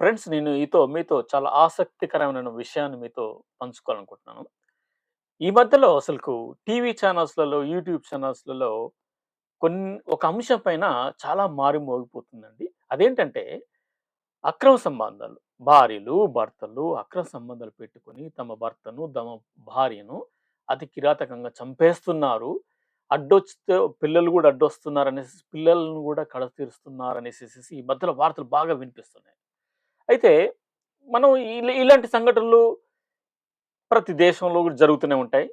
Friends నేను ఈతో మీతో చాలా ఆసక్తికరమైన విషయాన్ని మీతో పంచుకోవాలనుకుంటున్నాను. ఈ మధ్యలో అసలుకు టీవీ ఛానల్స్‌లలో, యూట్యూబ్ ఛానల్స్‌లలో కొన్ ఒక అంశం పైన చాలా మారుమోగిపోతుందండి. అదేంటంటే అక్రమ సంబంధాలు. భార్యలు, భర్తలు అక్రమ సంబంధాలు పెట్టుకొని తమ భర్తను, తమ భార్యను అతి కిరాతకంగా చంపేస్తున్నారు. అడ్డొస్తే పిల్లలు గూడా అడ్డొస్తున్నారనేసి పిల్లలను గూడా కడ తీరుస్తున్నారనేసేసేసి ఈ మధ్యలో వార్తలు బాగా వినిపిస్తున్నాయి. అయితే మనం ఇలాంటి సంఘటనలు ప్రతి దేశంలో కూడా జరుగుతూనే ఉంటాయి.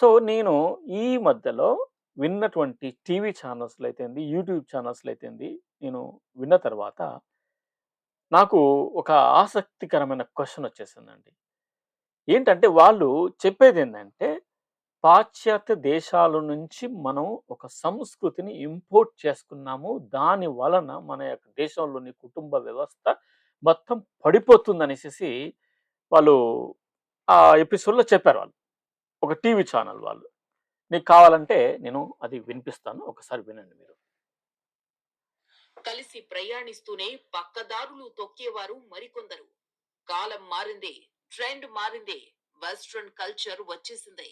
సో, నేను ఈ మధ్యలో విన్నటువంటి టీవీ ఛానల్స్‌లో అయితేంది, యూట్యూబ్ ఛానల్స్‌లో అయితేంది, నేను విన్న తర్వాత నాకు ఒక ఆసక్తికరమైన క్వశ్చన్ వచ్చేసిందండి. ఏంటంటే వాళ్ళు చెప్పేది ఏంటంటే పాశ్చాత్య దేశాల నుంచి మనం ఒక సంస్కృతిని ఇంపోర్ట్ చేసుకున్నాము. దాని వలన మన యొక్క దేశంలోని కుటుంబ వ్యవస్థ మొత్తం పడిపోతుందనేసి వాళ్ళు ఆ ఎపిసోడ్‌లో చెప్పారు వాళ్ళు. ఒక టీవీ ఛానల్ వాళ్ళు. మీకు కావాలంటే నేను అది వినిపిస్తాను. ఒకసారి వినండి మీరు. కలిసి ప్రయాణిస్తూనే పక్కదారులు తొక్కేవారు మరికొందరు కాలం మారింది ట్రెండ్ మారింది వెస్ట్రన్ కల్చర్ వచ్చేసింది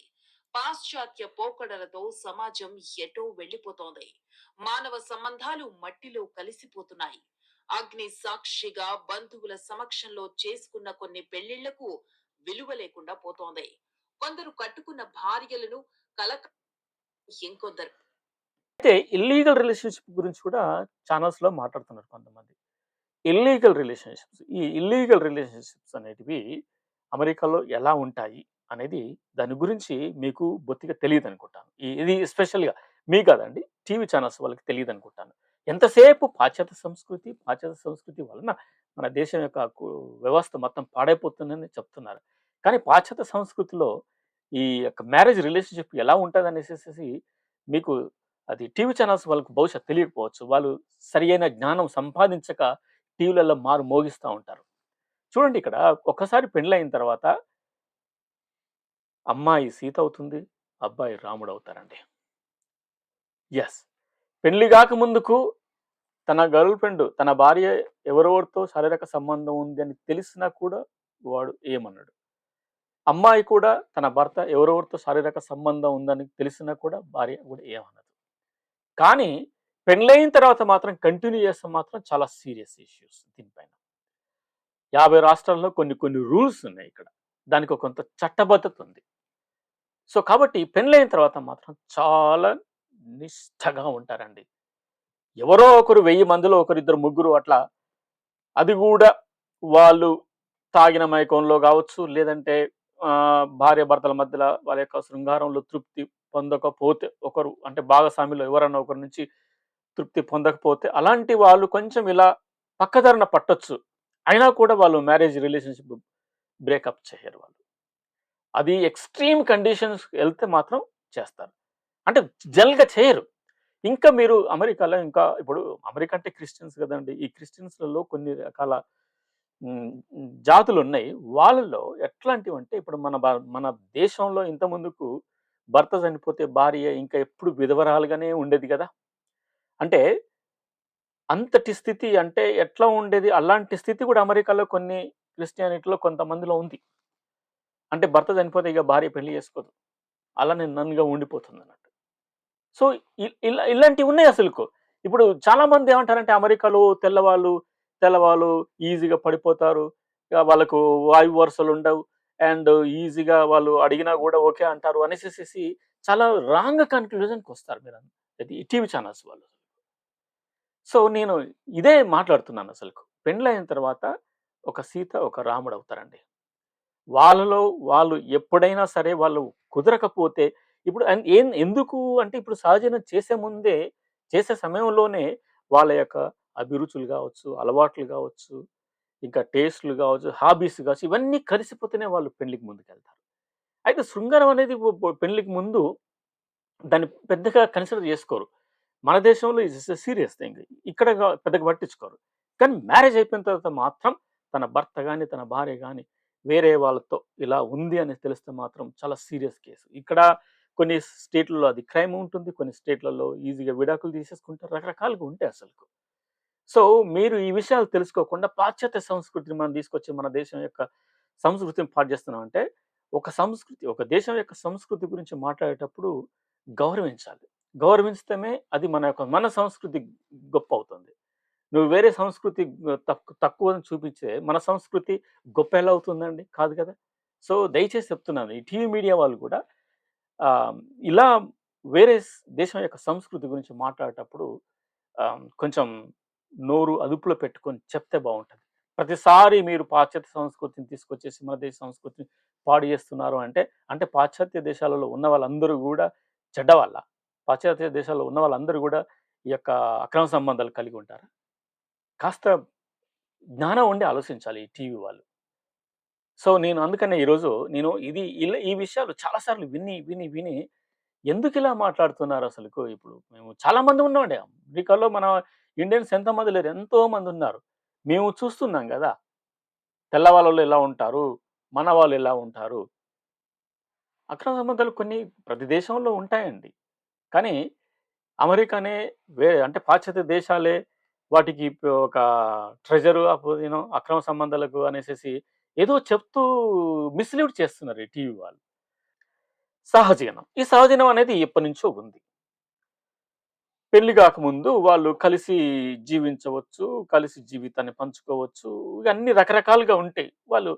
పాశ్చాత్య పోకడలతో సమాజం ఎటో వెళ్ళిపోతోంది మానవ సంబంధాలు మట్టిలో కలిసిపోతున్నాయి అగ్ని సాక్షిగా బంధువుల సమక్షంలో చేసుకున్న కొన్ని పెళ్ళిళ్ళకు విలువ లేకుండా పోతోంది కొందరు కట్టుకున్న భార్యలను కలక ఇంకొందరు అయితే ఇల్లీగల్ రిలేషన్‌షిప్ గురించి కూడా ఛానల్స్‌లో మాట్లాడుతున్నారు కొంతమంది. Illegal relationships. ఈ ఇల్లీగల్ రిలేషన్‌షిప్స్ అనేటివి అమెరికాలో ఎలా ఉంటాయి అనేది దాని గురించి మీకు బొత్తిగా తెలియదు అనుకుంటాను ఇది స్పెషల్‌గా మీ కాదండి. టీవీ ఛానల్స్ వాళ్ళకి తెలియదు అనుకుంటాను ఎంతసేపు పాశ్చాత్య సంస్కృతి, పాశ్చాత్య సంస్కృతి వలన మన దేశం యొక్క వ్యవస్థ మొత్తం పాడైపోతుందని చెప్తున్నారు. కానీ పాశ్చాత్య సంస్కృతిలో ఈ యొక్క మ్యారేజ్ రిలేషన్‌షిప్ ఎలా ఉంటదనేసేసేసి మీకు అది టీవీ ఛానల్స్ వాళ్ళకు బహుశా తెలియకపోవచ్చు. వాళ్ళు సరియైన జ్ఞానం సంపాదించక టీవీలలో మారు మోగిస్తూ ఉంటారు. చూడండి ఇక్కడ ఒక్కసారి పెండ్లైన తర్వాత అమ్మాయి సీత అవుతుంది. అబ్బాయి రాముడు అవుతారండి ఎస్ పెళ్ళి కాక ముందుకు తన గర్ల్ ఫ్రెండ్, తన భార్య ఎవరెవరితో శారీరక సంబంధం ఉంది అని తెలిసినా కూడా వాడు ఏమన్నాడు అమ్మాయి కూడా తన భర్త ఎవరెవరితో శారీరక సంబంధం ఉందని తెలిసినా కూడా భార్య కూడా ఏమన్నది కానీ పెళ్ళైన తర్వాత మాత్రం కంటిన్యూ చేస్తే మాత్రం చాలా సీరియస్ ఇష్యూస్ దీనిపైన. 50 రాష్ట్రాల్లో కొన్ని కొన్ని రూల్స్ ఉన్నాయి ఇక్కడ. దానికి ఒక కొంత చట్టబద్ధత ఉంది. సో, కాబట్టి పెళ్ళైన తర్వాత మాత్రం చాలా నిష్టగా ఉంటారండి. ఎవరో ఒకరు వెయ్యి మందిలో ఒకరిద్దరు ముగ్గురు అట్లా అది కూడా వాళ్ళు తాగిన మైకంలో కావచ్చు లేదంటే భార్య భార్యాభర్తల మధ్యలో వాళ్ళ యొక్క శృంగారంలో తృప్తి పొందకపోతే ఒకరు అంటే భాగస్వామిలో ఎవరన్నా ఒకరి నుంచి తృప్తి పొందకపోతే అలాంటి వాళ్ళు కొంచెం ఇలా పక్కదారిన పట్టొచ్చు. అయినా కూడా వాళ్ళు మ్యారేజ్ రిలేషన్‌షిప్ బ్రేకప్ చేయరు వాళ్ళు. అది ఎక్స్‌ట్రీమ్ కండిషన్స్ వెళ్తే మాత్రం చేస్తారు. అంటే జనరల్‌గా చేయరు. ఇంకా మీరు అమెరికాలో ఇంకా ఇప్పుడు అమెరికా అంటే క్రిస్టియన్స్ కదండి ఈ క్రిస్టియన్స్‌లలో కొన్ని రకాల జాతులు ఉన్నాయి వాళ్ళలో ఎట్లాంటివంటే ఇప్పుడు మన మన దేశంలో ఇంతకుముందుకు భర్త చనిపోతే భార్య ఇంకా ఎప్పుడు విధవరాలుగానే ఉండేది కదా అంటే అంతటి స్థితి అంటే ఎట్లా ఉండేది? అలాంటి స్థితి కూడా అమెరికాలో కొన్ని క్రిస్టియానిటీలో కొంతమందిలో ఉంది. అంటే భర్త చనిపోతే ఇక భార్య పెళ్ళి చేసుకోదు. అలానే నన్నుగా ఉండిపోతుంది అన్నట్టు సో, ఇలా ఇలాంటివి ఉన్నాయి అసలుకు. ఇప్పుడు చాలా మంది ఏమంటారంటే అమెరికాలో తెల్లవాళ్ళు, తెల్లవాళ్ళు ఈజీగా పడిపోతారు. వాళ్ళకు వాయు వరుసలు ఉండవు అండ్ ఈజీగా వాళ్ళు అడిగినా కూడా ఓకే అంటారు అనేసి చాలా రాంగ్ కన్‌క్లూజన్‌కొస్తారు మీరు అది టీవీ ఛానల్స్ వాళ్ళు. సో, నేను ఇదే మాట్లాడుతున్నాను అసలుకు. పెండ్లైన తర్వాత ఒక సీత, ఒక రాముడు అవుతారండి వాళ్ళలో వాళ్ళు ఎప్పుడైనా సరే వాళ్ళు కుదరకపోతే ఇప్పుడు ఏం ఎందుకు అంటే ఇప్పుడు సహజీవనం చేసే ముందే, చేసే సమయంలోనే వాళ్ళ యొక్క అభిరుచులు కావచ్చు అలవాట్లు కావచ్చు ఇంకా టేస్ట్‌లు కావచ్చు హాబీస్ కావచ్చు ఇవన్నీ కలిసిపోతేనే వాళ్ళు పెళ్ళికి ముందుకెళ్తారు. అయితే శృంగారం అనేది పెళ్ళికి ముందు దాన్ని పెద్దగా కన్సిడర్ చేసుకోరు మన దేశంలో ఇట్స్ సీరియస్ థింగ్. ఇక్కడ పెద్దగా పట్టించుకోరు. కానీ మ్యారేజ్ అయిపోయిన తర్వాత మాత్రం తన భర్త కానీ తన భార్య కానీ వేరే వాళ్ళతో ఇలా ఉంది అని తెలిస్తే మాత్రం చాలా సీరియస్ కేసు. ఇక్కడ కొన్ని స్టేట్‌లలో అది క్రైమ్ ఉంటుంది. కొన్ని స్టేట్‌లలో ఈజీగా విడాకులు తీసేసుకుంటారు. రకరకాలుగా ఉంటాయి అసలు సో మీరు ఈ విషయాలు తెలుసుకోకుండా పాశ్చాత్య సంస్కృతిని మనం తీసుకొచ్చి మన దేశం యొక్క సంస్కృతిని పాటు చేస్తున్నాం అంటే ఒక సంస్కృతి ఒక దేశం యొక్క సంస్కృతి గురించి మాట్లాడేటప్పుడు గౌరవించాలి. గౌరవించడమే అది మన యొక్క మన సంస్కృతి గొప్ప అవుతుంది. నువ్వు వేరే సంస్కృతి తక్కువ తక్కువ చూపించే మన సంస్కృతి గొప్ప ఎలా అవుతుందండి? కాదు కదా? సో దయచేసి చెప్తున్నాను. ఈ టీవీ మీడియా వాళ్ళు కూడా ఇలా వేరే దేశం యొక్క సంస్కృతి గురించి మాట్లాడేటప్పుడు కొంచెం నోరు అదుపులో పెట్టుకొని చెప్తే బాగుంటుంది. ప్రతిసారి మీరు పాశ్చాత్య సంస్కృతిని తీసుకొచ్చేసి మన దేశ సంస్కృతిని పాడు చేస్తున్నారు అంటే అంటే పాశ్చాత్య దేశాలలో ఉన్న వాళ్ళందరూ కూడా చెడ్డవాళ్ళ. పాశ్చాత్య దేశాల్లో ఉన్న వాళ్ళందరూ కూడా ఈ యొక్క అక్రమ సంబంధాలు కలిగి ఉంటారు. కాస్త జ్ఞానం ఉండి ఆలోచించాలి ఈ టీవీ వాళ్ళు. సో నేను అందుకనే ఈరోజు నేను ఇది ఇలా ఈ విషయాలు చాలాసార్లు విని విని విని ఎందుకు ఇలా మాట్లాడుతున్నారు అసలుకు ఇప్పుడు? మేము చాలా మంది ఉన్నామండి. అమెరికాలో మన ఇండియన్స్ ఎంతమంది లేరు ఎంతో మంది ఉన్నారు. మేము చూస్తున్నాం కదా! తెల్లవాళ్ళు ఎలా ఉంటారు? మన వాళ్ళు ఎలా ఉంటారు? అక్రమ సంబంధాలు కొన్ని ప్రతి దేశంలో ఉంటాయండి. కానీ అమెరికానే వేరే అంటే పాశ్చాత్య దేశాలే వాటికి ఒక ట్రెజరు అక్రమ సంబంధాలకు అనేసి ఏదో చెప్తూ మిస్లీడ్ చేస్తున్నారు ఈ టీవీ వాళ్ళు. సహజీవనం. ఈ సహజీవనం అనేది ఎప్పటి నుంచో ఉంది. పెళ్ళి కాకముందు వాళ్ళు కలిసి జీవించవచ్చు కలిసి జీవితాన్ని పంచుకోవచ్చు ఇవన్నీ అన్ని రకరకాలుగా ఉంటాయి. వాళ్ళు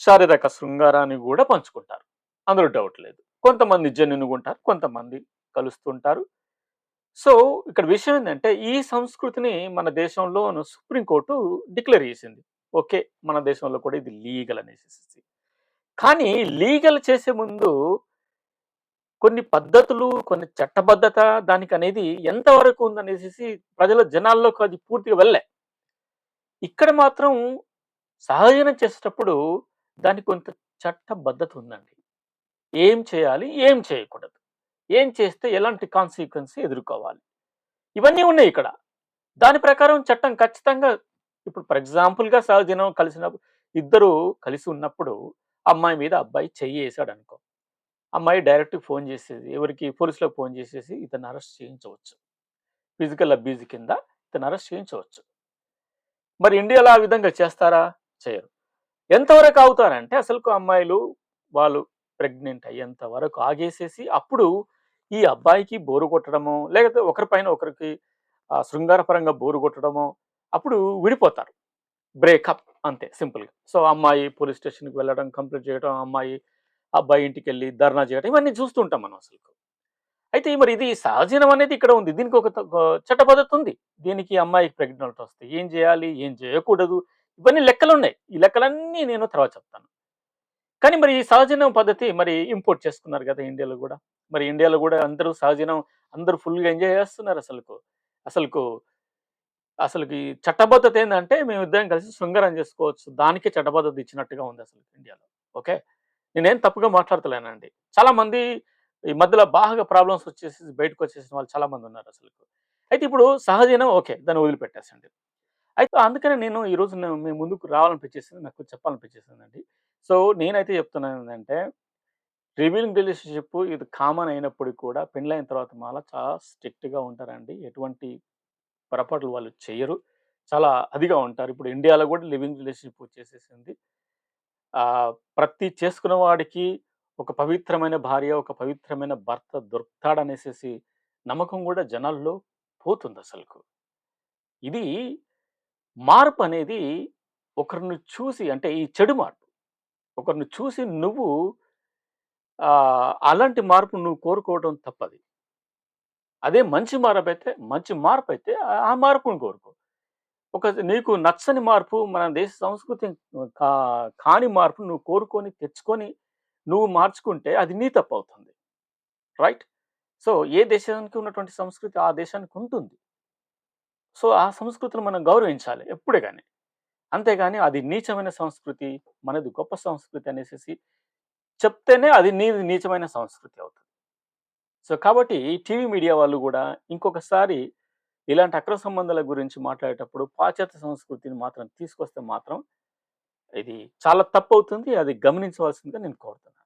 శారీరక శృంగారాన్ని కూడా పంచుకుంటారు. అందులో డౌట్ లేదు. కొంతమంది జెన్యున్గా ఉంటారు కొంతమంది కలుస్తుంటారు. సో ఇక్కడ విషయం ఏంటంటే ఈ సంస్కృతిని మన దేశంలో సుప్రీంకోర్టు డిక్లేర్ చేసింది. ఓకే. మన దేశంలో కూడా ఇది లీగల్ అనేసి కానీ లీగల్ చేసే ముందు కొన్ని పద్ధతులు కొన్ని చట్టబద్ధత దానికి అనేది ఎంతవరకు ఉందనేసి ప్రజల జనాల్లోకి అది పూర్తిగా వెళ్ళే ఇక్కడ మాత్రం సహజనం చేసేటప్పుడు దానికి కొంత చట్టబద్ధత ఉందండి. ఏం చేయాలి ఏం చేయకూడదు. ఏం చేస్తే ఎలాంటి కాన్సిక్వెన్స్ ఎదుర్కోవాలి? ఇవన్నీ ఉన్నాయి ఇక్కడ. దాని ప్రకారం చట్టం ఖచ్చితంగా ఇప్పుడు ఫర్ ఎగ్జాంపుల్గా సహజనం కలిసినప్పుడు ఇద్దరు కలిసి ఉన్నప్పుడు అమ్మాయి మీద అబ్బాయి చెయ్యి వేసాడు అనుకో అమ్మాయి డైరెక్ట్ ఫోన్ చేసేది ఎవరికి పోలీసులకు ఫోన్ చేసేసి ఇతను అరెస్ట్ చేయించవచ్చు. ఫిజికల్ అబ్యూజ్ కింద ఇతను అరెస్ట్ చేయించవచ్చు. మరి ఇండియాలో ఆ విధంగా చేస్తారా? చేయరు. ఎంతవరకు అవుతారంటే అసలు అమ్మాయిలు వాళ్ళు ప్రెగ్నెంట్ అయ్యేంత వరకు ఆగేసేసి అప్పుడు ఈ అబ్బాయికి బోరు కొట్టడమో లేకపోతే ఒకరిపైన ఒకరికి శృంగారపరంగా బోరు కొట్టడమో అప్పుడు విడిపోతారు. బ్రేకప్ అంతే సింపుల్గా. సో అమ్మాయి పోలీస్ స్టేషన్కి వెళ్ళడం కంప్లీట్ చేయడం అమ్మాయి అబ్బాయి ఇంటికి వెళ్ళి ధర్నా చేయడం ఇవన్నీ చూస్తుంటాం మనం అసలు. అయితే మరి ఇది సహజనం అనేది ఇక్కడ ఉంది. దీనికి ఒక చట్టబద్ధత ఉంది. దీనికి అమ్మాయికి ప్రెగ్నెంట్ వస్తే ఏం చేయాలి? ఏం చేయకూడదు? ఇవన్నీ లెక్కలు ఉన్నాయి ఈ లెక్కలన్నీ నేను తర్వాత చెప్తాను. కానీ మరి ఈ సహజనం పద్ధతి మరి ఇంపోర్ట్ చేసుకున్నారు కదా ఇండియాలో కూడా. మరి ఇండియాలో కూడా అందరూ సహజనం అందరూ ఫుల్గా ఎంజాయ్ చేస్తున్నారు అసలుకు. అసలుకు అసలు ఈ చట్టబద్ధత ఏంటంటే మేము ఇద్దరం కలిసి శృంగారం చేసుకోవచ్చు. దానికే చట్టబద్ధత ఇచ్చినట్టుగా ఉంది అసలు ఇండియాలో. ఓకే? నేనేం తప్పుగా మాట్లాడతలేనండి. చాలామంది ఈ మధ్యలో బాగా ప్రాబ్లమ్స్ వచ్చేసి బయటకు వచ్చేసిన వాళ్ళు చాలామంది ఉన్నారు అసలు అయితే ఇప్పుడు సహజనం ఓకే దాన్ని వదిలిపెట్టేసండి. అయితే అందుకనే నేను ఈరోజు మేము మీ ముందుకు రావాలనిపించేసింది నాకు చెప్పాలనిపించేసిందండి. సో నేనైతే చెప్తున్నాను ఏంటంటే రివీలింగ్ రిలేషన్షిప్ ఇది కామన్ అయినప్పటికీ కూడా పెళ్ళైన తర్వాత మాల చాలా స్ట్రిక్ట్గా ఉంటారండి. ఎటువంటి పొరపాట్లు వాళ్ళు చేయరు. చాలా అదిగా ఉంటారు. ఇప్పుడు ఇండియాలో కూడా లివింగ్ రిలేషన్షిప్ వచ్చేసేసింది. ప్రతి చేసుకున్న వాడికి ఒక పవిత్రమైన భార్య ఒక పవిత్రమైన భర్త దొరుకుతాడనేసేసి నమ్మకం కూడా జనాల్లో పోతుంది అసలుకు. ఇది మార్పు అనేది ఒకరిని చూసి అంటే ఈ చెడు మార్పు. ఒకరిని చూసి నువ్వు అలాంటి మార్పు నువ్వు కోరుకోవడం తప్పది. అదే మంచి మార్పు అయితే మంచి మార్పు అయితే ఆ- మార్పును కోరుకో. ఒక నీకు నచ్చని మార్పు మన దేశ సంస్కృతి కా కాని మార్పు నువ్వు కోరుకొని తెచ్చుకొని నువ్వు మార్చుకుంటే అది నీ తప్పు అవుతుంది. రైట్? సో ఏ దేశానికి ఉన్నటువంటి సంస్కృతి ఆ దేశానికి ఉంటుంది. సో ఆ సంస్కృతిని మనం గౌరవించాలి ఎప్పుడే కానీ అంతేగాని అది నీచమైన సంస్కృతి మనది గొప్ప సంస్కృతి అనేసి చెప్తేనే అది నీ నీచమైన సంస్కృతి అవుతుంది. సో కాబట్టి టీవీ మీడియా వాళ్ళు కూడా ఇంకొకసారి ఇలాంటి అక్రమ సంబంధాల గురించి మాట్లాడేటప్పుడు పాశ్చాత్య సంస్కృతిని మాత్రం తీసుకొస్తే మాత్రం ఇది చాలా తప్పు అవుతుంది అది గమనించవలసిందిగా నేను కోరుతున్నాను.